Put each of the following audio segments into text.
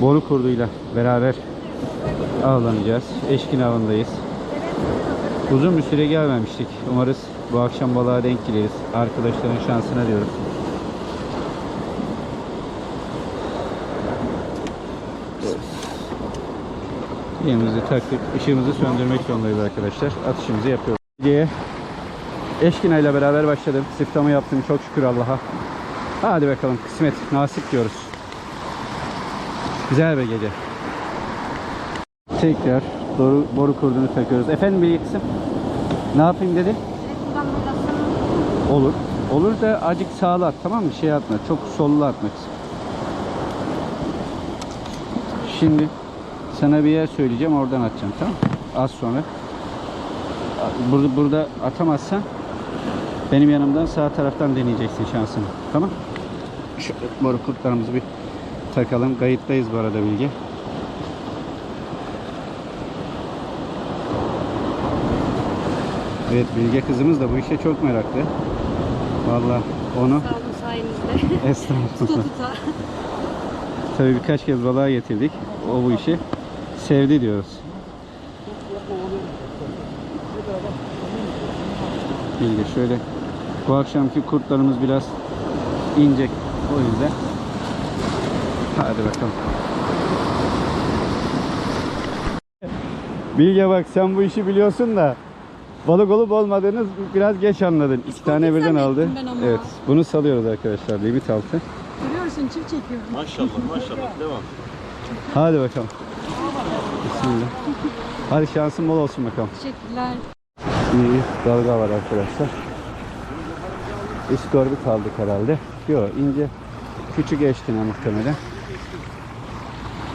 Boru kurduyla beraber avlanacağız. Eşkin avındayız. Uzun bir süre gelmemiştik. Umarız bu akşam balığa denk geliriz. Arkadaşların şansına diyoruz. Yemimizi taktık. Işığımızı söndürmek zorundayız arkadaşlar. Atışımızı yapıyoruz. Diye Eşkina ile beraber başladım. Siftamı yaptım çok şükür Allah'a. Hadi bakalım kısmet, nasip diyoruz. Güzel bir gece. Tekrar boru, boru kurdunu takıyoruz. Efendim bir kısım. Ne yapayım dedi? Olur. Olur da acık sağlı at tamam mı? Şey atma. Çok sollu atmak. Şimdi sana bir yer söyleyeceğim oradan atacağım tamam? Az sonra. Burada, burada atamazsan benim yanımdan sağ taraftan deneyeceksin şansını. Tamam? Şu boru kurtlarımızı bir takalım. Kayıttayız bu arada Bilge. Evet Bilge kızımız da bu işe çok meraklı. Vallahi onu Sağ olun sayenizde. estağfurullah. Tabii birkaç kez balığa getirdik. O bu işi sevdi diyoruz. Bilge şöyle bu akşamki kurtlarımız biraz ince o yüzden. Hadi bakalım. Bilge bak sen bu işi biliyorsun da balık olup olmadığını biraz geç anladın. İki tane Çok birden aldı. Evet. Bunu salıyoruz arkadaşlar. Limit altı. Görüyorsun çift çekiyorum. Maşallah maşallah devam. Hadi bakalım. Bismillah. Hadi şansın bol olsun bakalım. Teşekkürler. İyi dalga var arkadaşlar. İskorbit aldık herhalde. Yok ince küçük eşkine muhtemelen.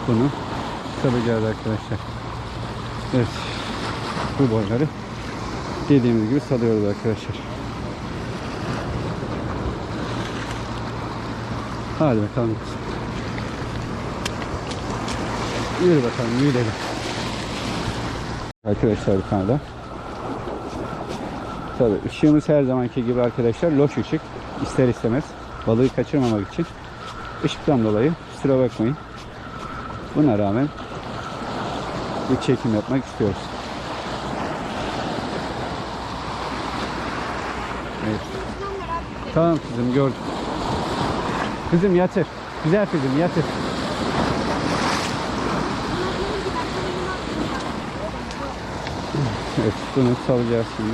Bunu salacağız arkadaşlar. Evet. Bu boyları dediğimiz gibi salıyoruz arkadaşlar. Hadi bakalım. Yürü bakalım yürüyelim. Arkadaşlar bir tane daha. Tabii ışığımız her zamanki gibi arkadaşlar loş ışık. ister istemez balığı kaçırmamak için ışıktan dolayı kusura bakmayın. Buna rağmen bir çekim yapmak istiyoruz. Evet. Tamam kızım gördüm. Kızım yatır. Güzel kızım yatır. Evet bunu salacağız şimdi.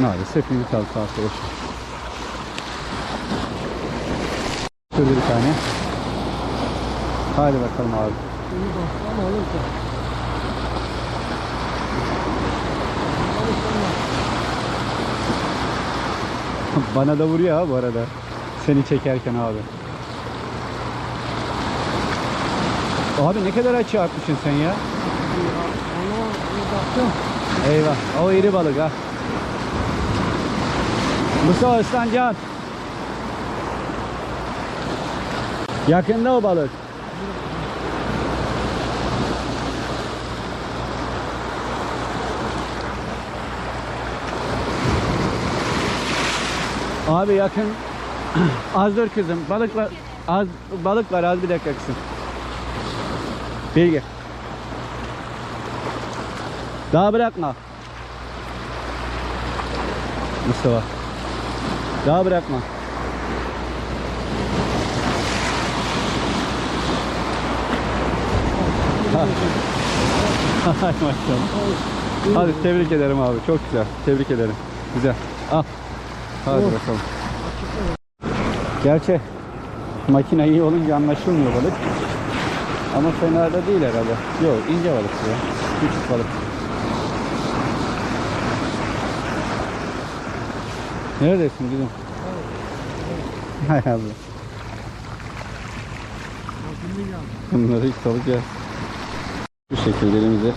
Maalesef limit altı arkadaşlar. Şurada bir tane. Hadi bakalım abi. Bana da vuruyor ha bu arada. Seni çekerken abi. Abi ne kadar açığa atmışsın sen ya? Eyvah. O iri balık ha. Mustafa ıslancan. Yakında o balık. Abi yakın. Az dur kızım. Balık var. Az balık var. Az bir dakika kızım. Bilgi. Daha bırakma. Mustafa. Daha bırakma. Hay maşallah. Hadi tebrik ederim abi. Çok güzel. Tebrik ederim. Güzel. Al. Hadi bakalım. Gerçi makine iyi olunca anlaşılmıyor balık. Ama fena da değil herhalde. Yok ince balık ya. Küçük balık. Neredesin gülüm? Hay Allah. Bunları ilk. Bu şekilde elimize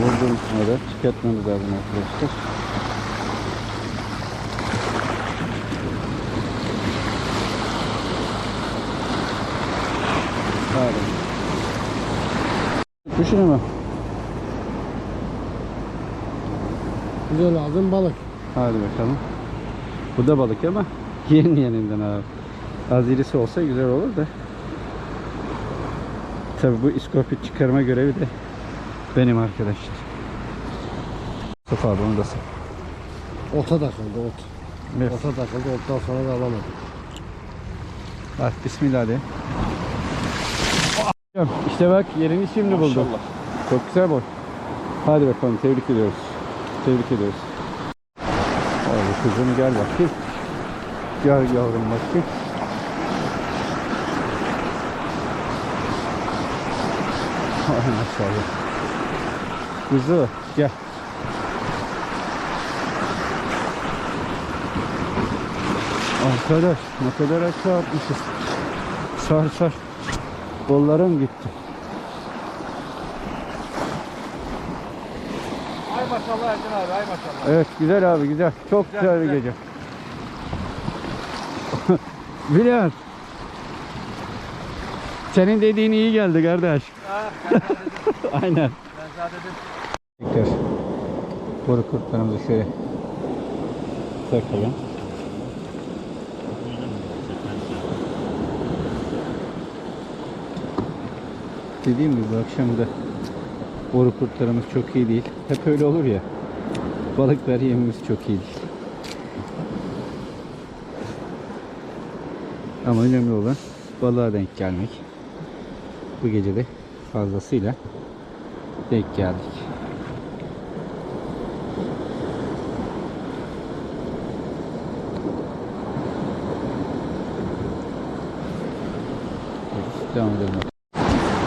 vurduğumuz sonra çıkartmamız lazım arkadaşlar. Hadi. Düşün ama. Güzel aldın balık. Hadi bakalım. Bu da balık ama yeni yeninden abi. Az irisi olsa güzel olur da. Tabi bu iskorpit çıkarma görevi de benim arkadaşlar. Mustafa abi onu da sat. Ota takıldı ot. Evet. Ota takıldı ottan sonra da alamadım. Bak bismillah de. İşte bak yerini şimdi buldum. Çok güzel boy. Hadi bakalım tebrik ediyoruz. Tebrik ediyoruz. Hadi kızım gel bakayım. Gel yavrum bakayım. Maşallah. Kuzu gel. Arkadaş ne kadar aşağı atmışız. Sar sar. Kollarım gitti. Ay maşallah Ercan abi ay maşallah. Evet güzel abi güzel. Çok güzel, Güzel, bir gece. Bülent. Senin dediğin iyi geldi kardeş. Aynen. Ben zaten. Tekrar boru kurtlarımızı şöyle takalım. Dediğim gibi bu akşam da boru kurtlarımız çok iyi değil. Hep öyle olur ya. Balıklar yemimiz çok iyi değil. Ama önemli olan balığa denk gelmek. Bu gece de fazlasıyla denk geldik. Devam edelim.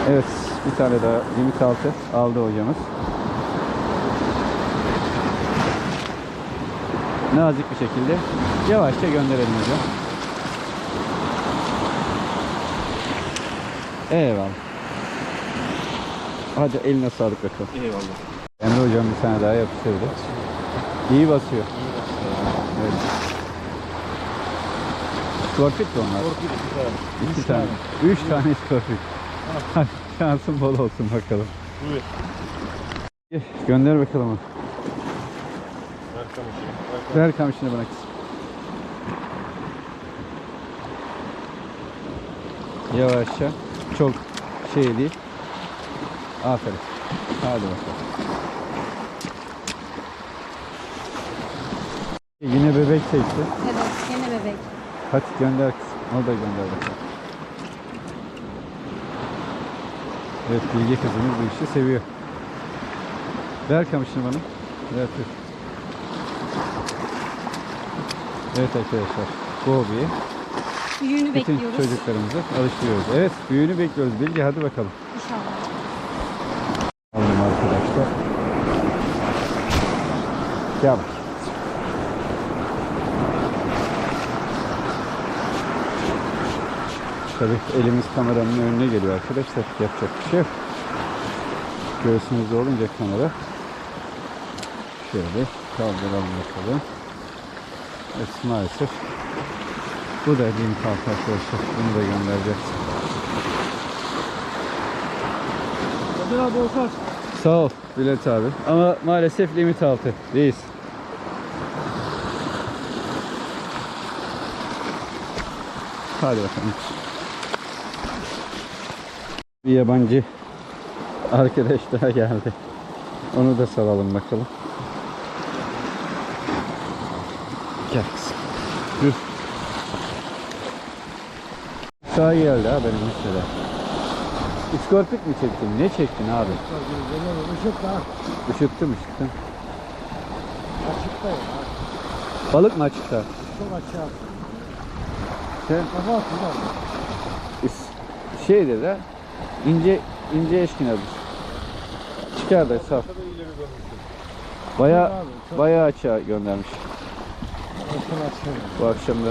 Evet, bir tane daha limit altı aldı hocamız. Nazik bir şekilde yavaşça gönderelim hocam. Eyvallah. Hadi eline sağlık bakalım. Eyvallah. Emre hocam bir tane daha yapıştırdı. İyi basıyor. Evet. Skorpit de onlar. Korkut güzel. İki tane. Üç tane skorpit. Hadi şansın bol olsun bakalım. Buyur. Eh, Gönder bakalım onu. Ver kamışı. Ver kamışını bana kızım. Yavaşça. Çok şey değil. Aferin. Hadi bakalım. Yine bebek çekti. Evet, gene bebek. Hadi gönder kızım. Onu da gönder bakalım. Evet Bilge kızımız bu işi seviyor. Ver kamışını bana. Ver tut. Evet arkadaşlar. Bu hobiye Büyüğünü bütün bekliyoruz. çocuklarımızı alıştırıyoruz. Evet büyüğünü bekliyoruz Bilge hadi bakalım. İnşallah. Aldım arkadaşlar. Gel bak. Tabii elimiz kameranın önüne geliyor arkadaşlar. Yapacak bir şey yok. Göğsümüzde olunca kamera. Şöyle kaldıralım bakalım. Evet maalesef. Bu da limit altı arkadaşlar. Bunu da göndereceğiz. Ercan abi olsan. Sağ ol Bülent abi. Ama maalesef limit altı. Reis. Hadi bakalım. Bir yabancı arkadaş daha geldi. Onu da salalım bakalım. Gel kızım. Dur. Sağ geldi ha benim mesela. İskorpit mi çektin? Ne çektin abi? Işık da Işıttım ışıttım. açıkta ya. Balık mı açıkta? Çok aşağı. Sen Kafa atın is- şeyde de ince ince eşkin adı. Çıkar da saf. Baya baya açığa göndermiş bu akşam da.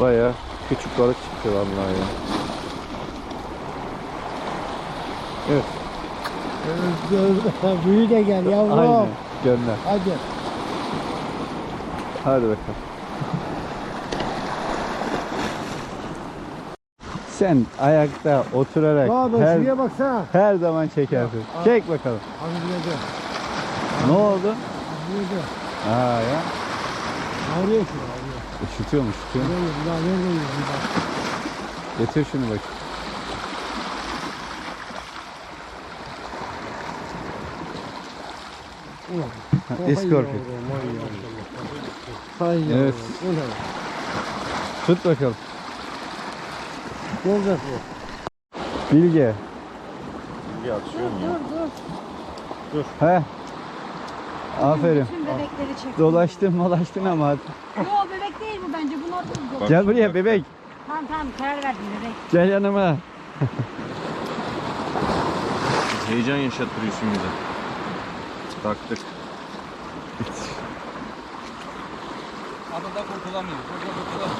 Baya küçük balık çıktı vallahi ya. Evet. Büyü de gel yavrum. Aynen. Gönder. Hadi. Hadi bakalım. Sen ayakta oturarak Abi her, şuraya baksana. her zaman çekersin. Aa. Çek bakalım. Biledi. Ne oldu? Biledi. Ha ya. Ağrıyor şu ağrıyor. Üşütüyor mu? Üşütüyor mu? Nereye ya nereye yüzüm bak. Getir şunu bak. Ulan. İskorpit. Hay. Evet. Ne? Tut bakalım. Ne olacak bu? Bilge. Dur dur dur. He. Aferin. Tüm bebekleri çek. Dolaştın dolaştın ama. Yo bebek değil bu bence. Bunlar da Gel buraya bebek. Tamam tamam karar verdim bebek. Gel yanıma. Heyecan yaşattırıyorsun bize. Taktık. Adada kurtulamıyor. Burada kurtulamıyor.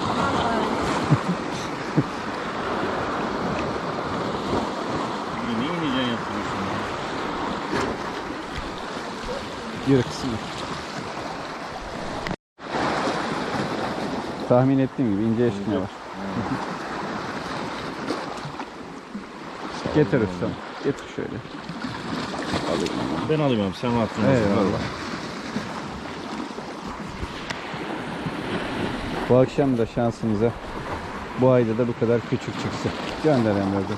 Niye heyecan yaptırıyorsun? ya? Yürü kızım. Tahmin ettiğim gibi ince eşkine var. Getir ustam. Getir şöyle. Alayım onu. Ben alayım abi sen rahatın. Eyvallah. Bu akşam da şansımıza bu ayda da bu kadar küçük çıksın. Gönder Emre'de.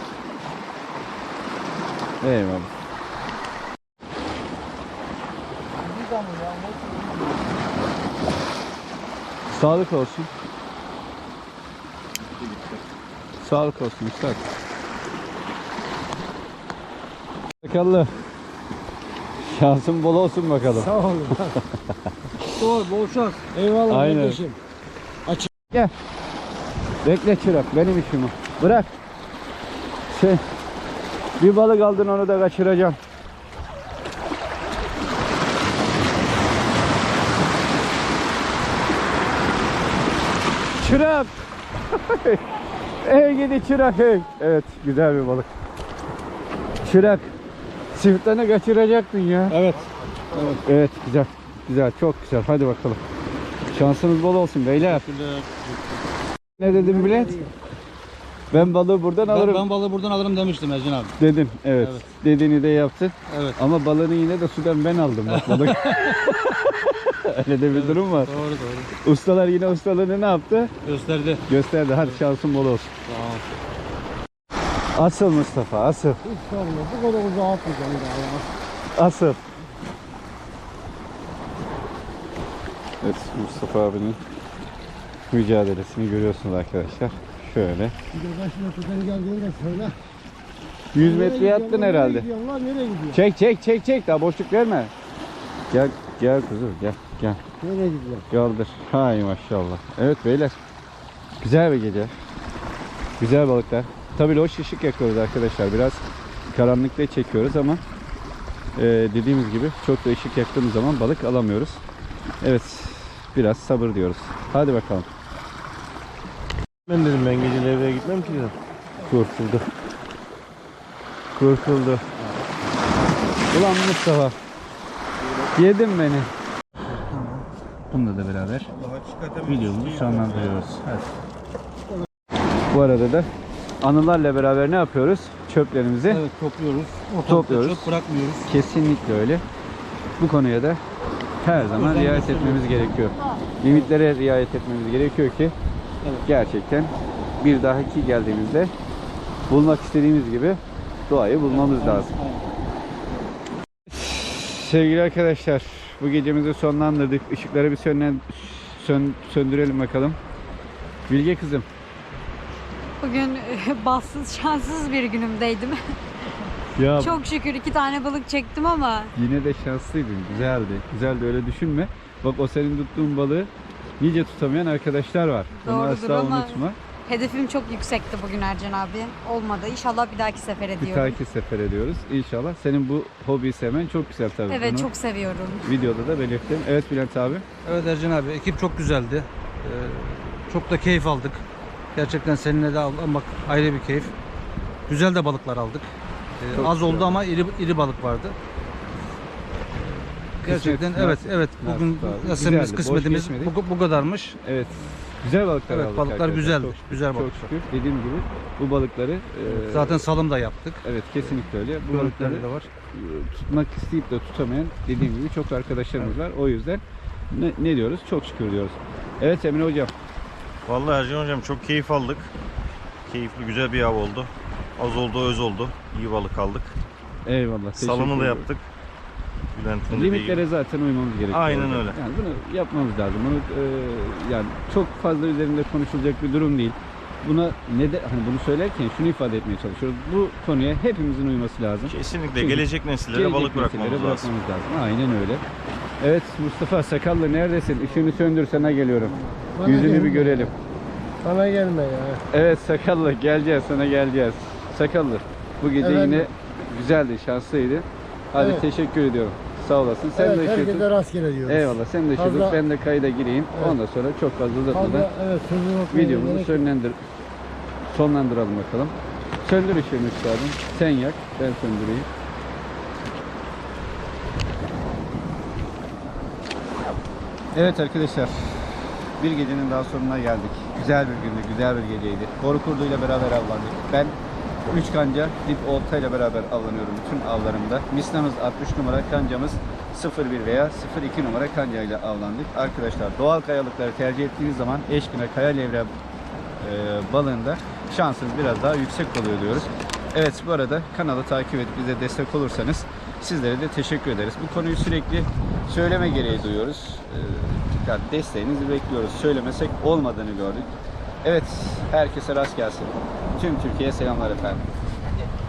Eyvallah. Sağlık olsun. Sağlık olsun üstad. Sakallı. Şansın bol olsun bakalım. Sağ olun. Doğru bol şans. Eyvallah Aynen. kardeşim. Gel. Bekle çırak benim işim o. Bırak. Şey, bir balık aldın onu da kaçıracağım. Çırak. ey gidi çırak ey. Evet güzel bir balık. Çırak. Siftahını kaçıracaktın ya. Evet. Evet, evet güzel. Güzel çok güzel. Hadi bakalım. Şansınız bol olsun beyler. Ne dedim Bülent? Ben balığı buradan Ben, alırım ben balığı buradan alırım demiştim Ercan abi. dedin. Evet. Evet. Dediğini de yaptın. Evet. Ama balığını yine de sudan ben aldım bak balık. Öyle de bir durum var. Doğru doğru. Ustalar yine ustalığını ne yaptı? Gösterdi. Gösterdi. Hadi şansın bol olsun. Tamam. Asıl Mustafa asıl. Sorma. Bu kadar uzağa atmayacağım daha ya. Asıl. Evet Mustafa abinin mücadelesini görüyorsunuz arkadaşlar. Şöyle. Bir de başına tutanı geldiğini de söyle. 100 Nereye metreye attın gidiyorsun, herhalde. Nereye gidiyorsun lan nereye gidiyorsun? Çek çek çek çek daha boşluk verme. Gel gel kuzum gel gel Nereye gidiyorsun? kaldır. Hay maşallah. Evet beyler. Güzel bir gece. Güzel balıklar. Tabii loş ışık yakıyoruz arkadaşlar. Biraz karanlıkta çekiyoruz ama e, dediğimiz gibi çok da ışık yaktığımız zaman balık alamıyoruz. Evet biraz sabır diyoruz. Hadi bakalım. Ben dedim ben gece devreye gitmem ki dedim. Kurtuldu. Kurtuldu. Ulan Mustafa. Yedin beni. Bununla da beraber videomuzu sonlandırıyoruz. Hadi. Bu arada da anılarla beraber ne yapıyoruz? Çöplerimizi Evet topluyoruz. Ortalıkta Topluyoruz. çöp bırakmıyoruz. kesinlikle öyle. Bu konuya da her zaman Özen riayet etmemiz gerekiyor. Limitlere riayet etmemiz gerekiyor ki Evet. gerçekten bir dahaki geldiğimizde bulmak istediğimiz gibi doğayı bulmamız lazım. Sevgili arkadaşlar, bu gecemizi sonlandırdık. Işıkları bir sönlen, sön, söndürelim bakalım. Bilge kızım, Bugün bassız şanssız bir günümdeydim. ya Çok şükür iki tane balık çektim ama yine de şanslıydın. Güzeldi. Güzeldi öyle düşünme. Bak o senin tuttuğun balığı nice tutamayan arkadaşlar var. Doğrudur asla ama unutma. Hedefim çok yüksekti bugün Ercan abi. Olmadı. İnşallah bir dahaki sefer Bir dahaki sefer ediyoruz. İnşallah. Senin bu hobiyi sevmen çok güzel tabii. Evet Bunu çok seviyorum. videoda da belirttim. Evet Bülent abi. Evet Ercan abi ekip çok güzeldi. Ee, çok da keyif aldık. Gerçekten seninle de almak ayrı bir keyif. Güzel de balıklar aldık. Ee, Çok az güzel. oldu ama iri iri balık vardı. Gerçekten Kısmet evet nasip. evet bugün Nasip abi. nasibimiz Güzeldi, boş kısmetimiz geçmedik. bu, bu kadarmış. Evet. Güzel balıklar Evet, aldık balıklar güzeldi. Çok şükür, Güzel Çok balıklar. şükür. Dediğim gibi bu balıkları e, Zaten salım da yaptık. evet kesinlikle öyle. Bu balıkları Görüntüleri de var. e, tutmak isteyip de tutamayan dediğim gibi çok arkadaşlarımız var. O yüzden ne, ne diyoruz? Çok şükür diyoruz. Evet Emre hocam. Vallahi Ercan hocam çok keyif aldık. Keyifli güzel bir av oldu. Az oldu öz oldu. İyi balık aldık. Eyvallah. Salını da yaptık. Bülent'in dediği gibi. Limitlere zaten uymamız gerekiyor. Aynen öyle. Yani bunu yapmamız lazım. Bunu e, yani çok fazla üzerinde konuşulacak bir durum değil. Buna ne de hani bunu söylerken şunu ifade etmeye çalışıyoruz. Bu konuya hepimizin uyması lazım. Kesinlikle Çünkü gelecek nesillere Gelecek balık bırakmamız nesillere lazım. bırakmamız lazım. Aynen öyle. Evet Mustafa Sakallı neredesin? Işığını söndür sana geliyorum. Bana Yüzünü gelme. bir görelim. Bana gelme ya. Evet Sakallı geleceğiz sana geleceğiz. Sakallı bu gece Efendim? yine güzeldi şanslıydı. Hadi Evet. teşekkür ediyorum. Sağ olasın. Sen evet, de herkese rastgele diyoruz. Eyvallah sen de ışığı Fazla- ben de kayda gireyim. Evet. Ondan sonra çok fazla uzatmadan evet videomuzu sonlandır sonlandıralım bakalım. Söndür ışığını üstadım. Sen yak, ben söndüreyim. Evet arkadaşlar. Bir gecenin daha sonuna geldik. Güzel bir gündü, güzel bir geceydi. Boru kurduyla beraber avlandık. Ben 3 kanca dip oltayla beraber avlanıyorum bütün avlarımda. Misnamız 60 numara, kancamız 01 veya 02 numara kancayla avlandık. Arkadaşlar doğal kayalıkları tercih ettiğiniz zaman eşkine kaya levre e, balığında şansınız biraz daha yüksek oluyor diyoruz. Evet bu arada kanalı takip edip bize destek olursanız sizlere de teşekkür ederiz. Bu konuyu sürekli söyleme gereği duyuyoruz. Ee, yani desteğinizi bekliyoruz. Söylemesek olmadığını gördük. Evet herkese rast gelsin. Tüm Türkiye'ye selamlar efendim.